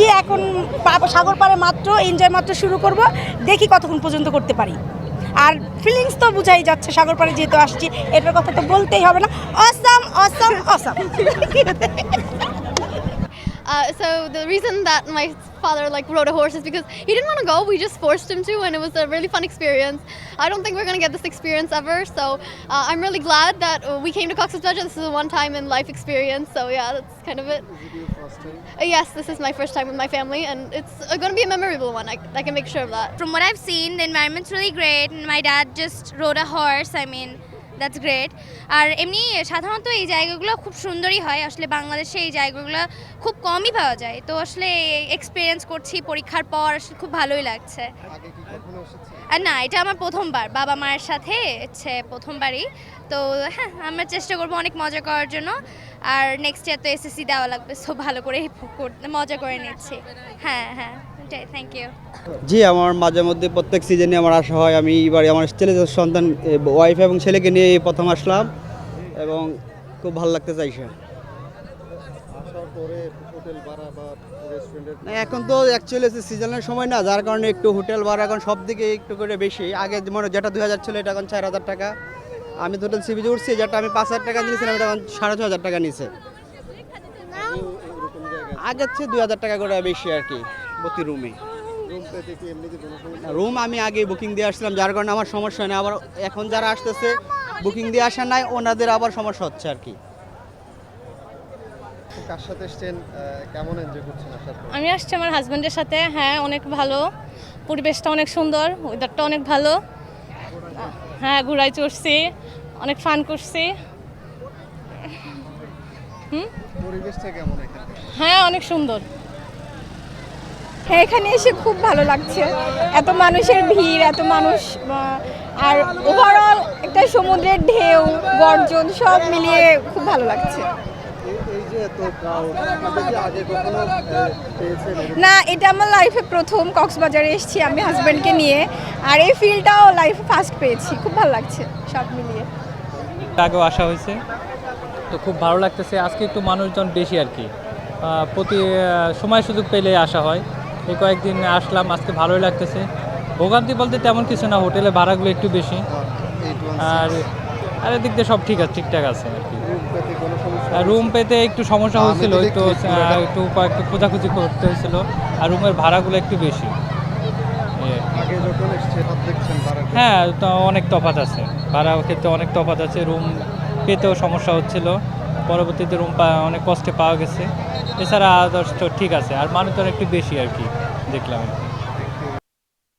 আসছি এখন সাগর পাড়ে মাত্র, এনজয় মাত্র শুরু করব, দেখি কতক্ষণ পর্যন্ত করতে পারি। আর ফিলিংস তো বুঝাই যাচ্ছে, সাগর পাড়ে যেহেতু আসছি, এটার কথা তো বলতেই হবে না। Awesome awesome awesome so the reason that my father like rode a horse is because he didn't want to go. We just forced him to, and it was a really fun experience. I don't think we're gonna get this experience ever. So uh, I'm really glad that uh, we came to Cox's Bazar. This is a one-time in life experience. So yeah, that's kind of it. Uh, yes, this is my first time with my family, and it's uh, gonna be a memorable one. I, I can make sure of that. From what I've seen, the environment's really great. And my dad just rode a horse. I mean, that's great আর এমনি সাধারণত এই জায়গাগুলো খুব সুন্দরই হয়। আসলে বাংলাদেশে এই জায়গাগুলো খুব কমই পাওয়া যায়। তো আসলে এক্সপিরিয়েন্স করছি পরীক্ষার পর আসলে খুব ভালোই লাগছে। আর না এটা আমার প্রথমবার। বাবা মায়ের সাথে হচ্ছে প্রথমবারই। তো হ্যাঁ আমরা চেষ্টা করব অনেক মজা করার জন্য। আর নেক্সট ইয়ার তো এসএসসি দেওয়া লাগবে। সো ভালো করে মজা করে নিচ্ছি। হ্যাঁ হ্যাঁ। এটাই থ্যাংক ইউ জি আমার মাঝে মধ্যে প্রত্যেক সিজনে আমার আসা হয়। আমি এবারে আমার ছেলে সন্তান ওয়াইফ এবং ছেলেকে নিয়ে প্রথম আসলাম এবং খুব ভালো লাগতে চাইছে না এখন তো অ্যাকচুয়ালি সিজনের সময় না যার কারণে একটু হোটেল ভাড়া এখন সব দিকে একটু করে বেশি। আগে মনে যেটা দুই হাজার ছিল এটা এখন চার হাজার টাকা। আমি হোটেল সিবিজে উঠছি যেটা আমি পাঁচ হাজার টাকা নিয়েছিলাম এটা এখন সাড়ে ছ হাজার টাকা নিয়েছে। আগের চেয়ে দুই হাজার টাকা করে বেশি আর কি। প্রতি রুমে রুম আমি আগে বুকিং দিয়ে আসছিলাম যার কারণে আমার সমস্যা নেই। আবার এখন যারা আসতেছে বুকিং দিয়ে আসা নাই ওনাদের আবার সমস্যা হচ্ছে আর কি। কার সাথে এসছেন কেমন এনজয় করছেন আমি আসছি আমার হাজব্যান্ডের সাথে হ্যাঁ অনেক ভালো। পরিবেশটা অনেক সুন্দর ওয়েদারটা অনেক ভালো। হ্যাঁ ঘুরাই চড়ছি অনেক ফান করছি। পরিবেশটা কেমন হ্যাঁ অনেক সুন্দর। হ্যাঁ এখানে এসে খুব ভালো লাগছে। এত মানুষের ভিড়, এত মানুষ আর ওভারঅল একটা সমুদ্রের ঢেউ, গর্জন, সব মিলিয়ে খুব ভালো লাগছে? না, এটা আমার লাইফে প্রথম কক্সবাজারে এসেছি আমি হাজব্যান্ডকে নিয়ে। আর এই ফিলটাও লাইফে ফার্স্ট পেয়েছি। খুব ভালো লাগছে সব মিলিয়ে। আগেও আসা হয়েছে। তো খুব ভালো লাগতেছে। আজকে একটু মানুষজন বেশি আর কি। প্রতি সময় সুযোগ পেলে আসা হয়। এই কয়েকদিন আসলাম আজকে ভালোই লাগতেছে। ভোগান্তি বলতে তেমন কিছু না হোটেলে ভাড়াগুলো একটু বেশি। আর আর এদিক দিয়ে সব ঠিক আছে ঠিকঠাক আছে আর কি। রুম পেতে একটু সমস্যা হয়েছিল একটু একটু একটু খোঁজাখুঁজি করতে হয়েছিল। আর রুমের ভাড়াগুলো একটু বেশি। হ্যাঁ তো অনেক তফাৎ আছে। ভাড়া ক্ষেত্রে অনেক তফাৎ আছে রুম পেতেও সমস্যা হচ্ছিল। পরবর্তীতে রুম অনেক কষ্টে পাওয়া গেছে এছাড়া আদর্শ ঠিক আছে, আর মানুষজন একটু বেশি আর কি, দেখলাম।